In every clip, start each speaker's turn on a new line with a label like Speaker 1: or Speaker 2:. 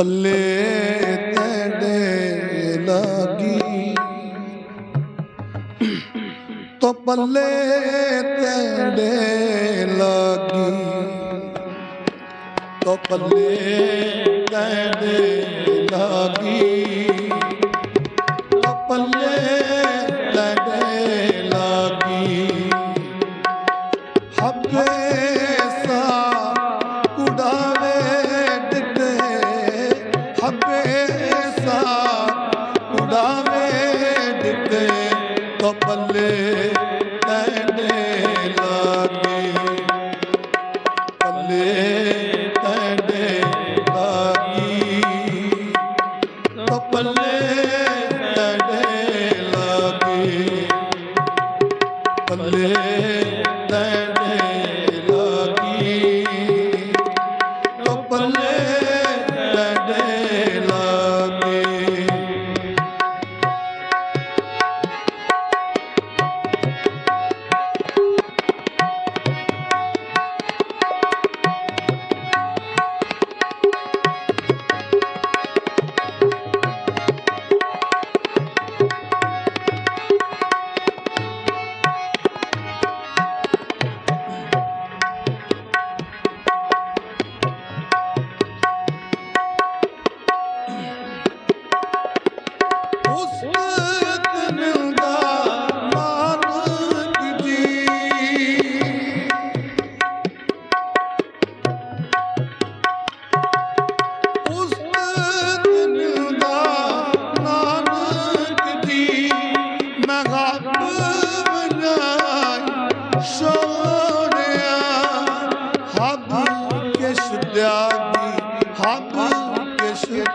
Speaker 1: ਪੱਲੇ ਤੇੜੇ ਲਾਗੀ। ਤੋ ਪੱਲੇ ਤੇੜੇ ਲਾਗੀ। ਤੋ ਪੱਲੇ ਤੇੜੇ ਲਾਗੀ। ਬੱਲੇ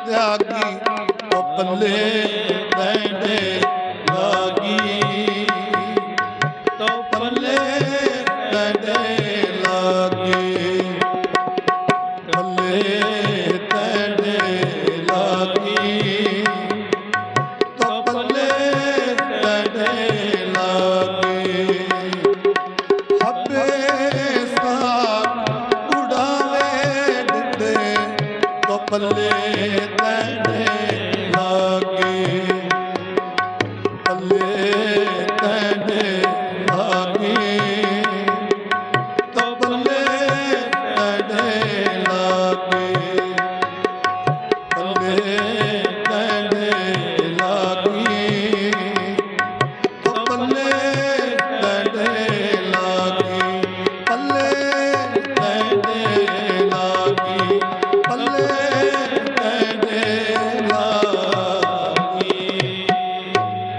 Speaker 1: ਤਿਆਗੀ ਪੱਲੇ ਪੱਲੇ ਤੇਰੇ ਲਾਗੇ ਪੱਲੇ